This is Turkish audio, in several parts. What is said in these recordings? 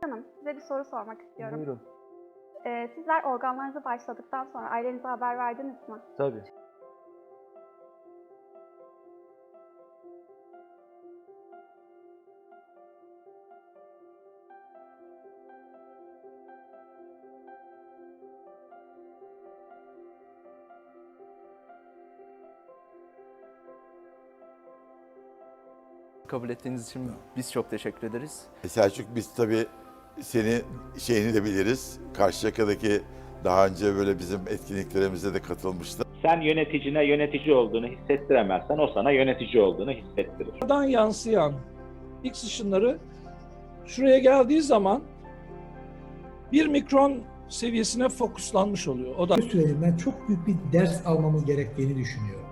Hanım, size bir soru sormak istiyorum. Buyurun. Ee, sizler organlarınızı başladıktan sonra ailenize haber verdiniz mi? Tabii. Kabul ettiğiniz için biz çok teşekkür ederiz. Selçuk biz tabii seni şeyini de biliriz. Karşıyaka'daki daha önce böyle bizim etkinliklerimize de katılmıştı. Sen yöneticine yönetici olduğunu hissettiremezsen o sana yönetici olduğunu hissettirir. Dışarıdan yansıyan X ışınları şuraya geldiği zaman bir mikron seviyesine fokuslanmış oluyor. O da Bu sürecinden çok büyük bir ders almamız gerektiğini düşünüyorum.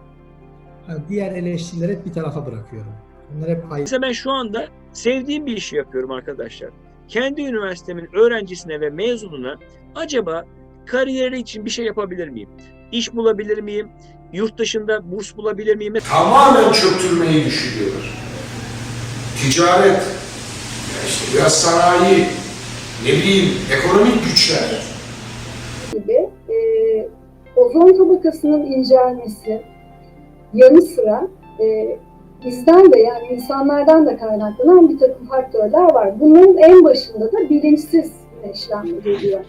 Yani diğer eleştirileri hep bir tarafa bırakıyorum. Bunlar hep ayrı. Mesela ben şu anda sevdiğim bir işi yapıyorum arkadaşlar. Kendi üniversitemin öğrencisine ve mezununa acaba kariyeri için bir şey yapabilir miyim? İş bulabilir miyim? Yurt dışında burs bulabilir miyim? tamamen çöktürmeyi düşünüyorlar. Ticaret, ya işte biraz sanayi, ne bileyim ekonomik güçler. gibi e, ozon tabakasının incelmesi yanı sıra e, bizden de yani insanlardan da kaynaklanan bir takım faktörler var. Bunların en başında da bilinçsiz güneşlenme geliyor.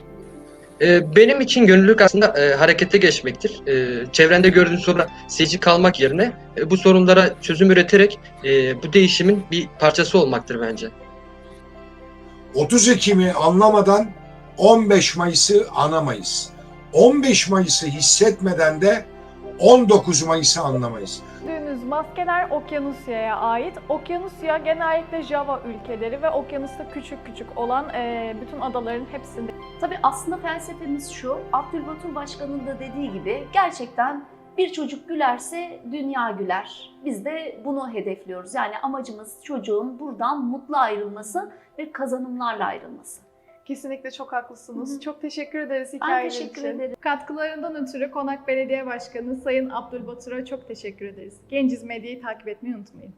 Ee, Benim için gönüllülük aslında e, harekete geçmektir. E, çevrende gördüğün soruna seyirci kalmak yerine e, bu sorunlara çözüm üreterek e, bu değişimin bir parçası olmaktır bence. 30 Ekim'i anlamadan 15 Mayıs'ı anamayız. 15 Mayıs'ı hissetmeden de 19 Mayıs'ı anlamayız. Gördüğünüz maskeler Okyanusya'ya ait. Okyanusya genellikle Java ülkeleri ve okyanusta küçük küçük olan eee, bütün adaların hepsinde Tabii aslında felsefemiz şu, Abdülbatur Başkan'ın da dediği gibi gerçekten bir çocuk gülerse dünya güler. Biz de bunu hedefliyoruz. Yani amacımız çocuğun buradan mutlu ayrılması ve kazanımlarla ayrılması. Kesinlikle çok haklısınız. Hı hı. Çok teşekkür ederiz Ben hikayeler teşekkür için. ederim. Katkılarından ötürü Konak Belediye Başkanı Sayın Abdülbatur'a çok teşekkür ederiz. Genciz Medya'yı takip etmeyi unutmayın.